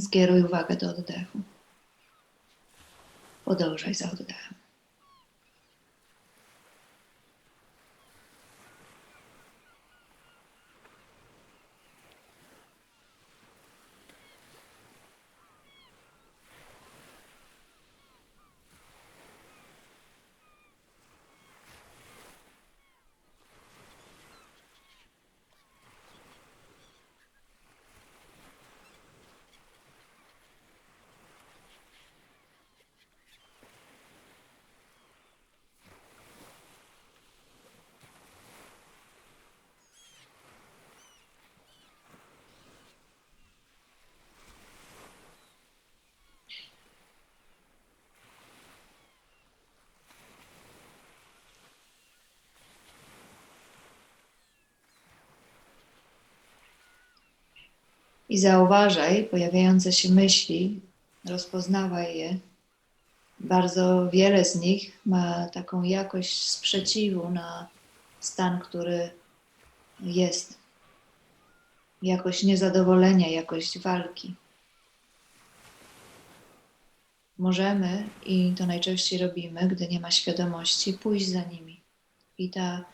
Skieruj uwagę do oddechu. Podążaj za oddechem. I zauważaj pojawiające się myśli, rozpoznawaj je. Bardzo wiele z nich ma taką jakość sprzeciwu na stan, który jest. Jakość niezadowolenia, jakość walki. Możemy, i to najczęściej robimy, gdy nie ma świadomości, pójść za nimi. I ta,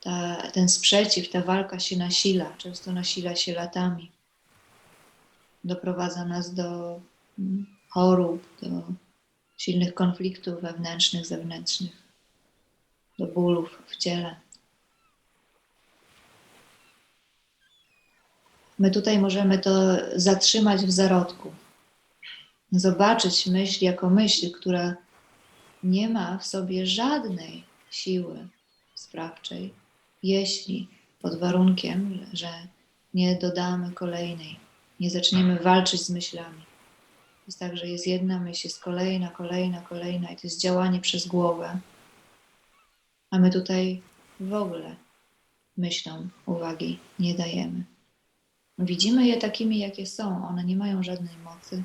ta, ten sprzeciw, ta walka się nasila, często nasila się latami doprowadza nas do mm, chorób, do silnych konfliktów wewnętrznych, zewnętrznych, do bólów w ciele. My tutaj możemy to zatrzymać w zarodku. Zobaczyć myśl jako myśl, która nie ma w sobie żadnej siły sprawczej, jeśli pod warunkiem, że nie dodamy kolejnej nie zaczniemy walczyć z myślami. Jest tak, że jest jedna myśl, jest kolejna, kolejna, kolejna i to jest działanie przez głowę. A my tutaj w ogóle myślom uwagi nie dajemy. Widzimy je takimi, jakie są. One nie mają żadnej mocy.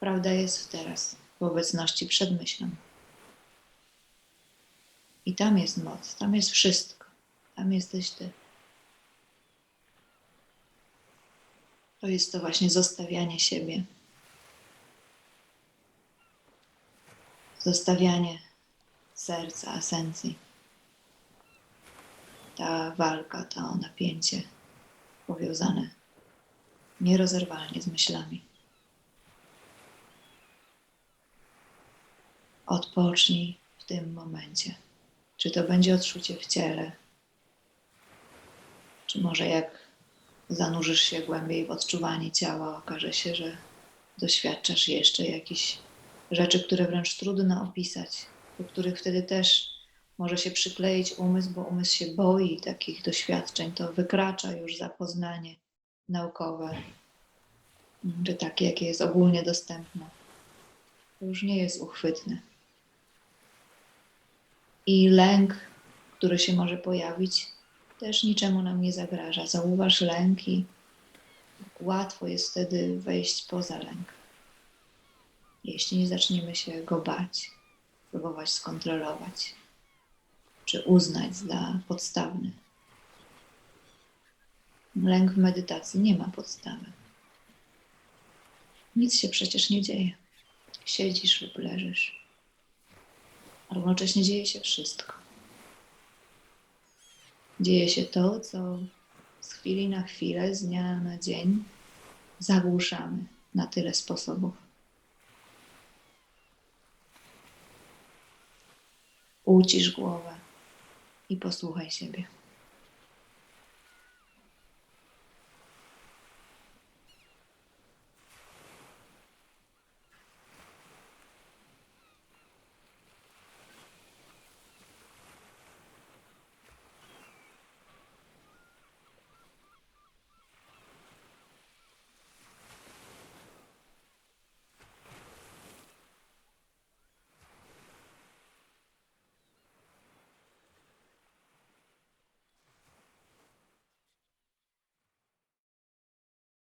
Prawda jest w teraz, w obecności przed myślą. I tam jest moc, tam jest wszystko. Tam jesteś Ty. To jest to właśnie zostawianie siebie. Zostawianie serca, esencji. Ta walka, to napięcie powiązane nierozerwalnie z myślami. Odpocznij w tym momencie. Czy to będzie odczucie w ciele, czy może jak zanurzysz się głębiej w odczuwanie ciała, okaże się, że doświadczasz jeszcze jakichś rzeczy, które wręcz trudno opisać, do których wtedy też może się przykleić umysł, bo umysł się boi takich doświadczeń. To wykracza już za poznanie naukowe, czy takie, jakie jest ogólnie dostępne. To już nie jest uchwytne. I lęk, który się może pojawić, też niczemu nam nie zagraża. Zauważ lęki. Łatwo jest wtedy wejść poza lęk. Jeśli nie zaczniemy się go bać, próbować skontrolować, czy uznać za podstawny. Lęk w medytacji nie ma podstawy. Nic się przecież nie dzieje. Siedzisz lub leżysz. A równocześnie dzieje się wszystko dzieje się to, co z chwili na chwilę, z dnia na dzień zagłuszamy na tyle sposobów. Ucisz głowę i posłuchaj siebie.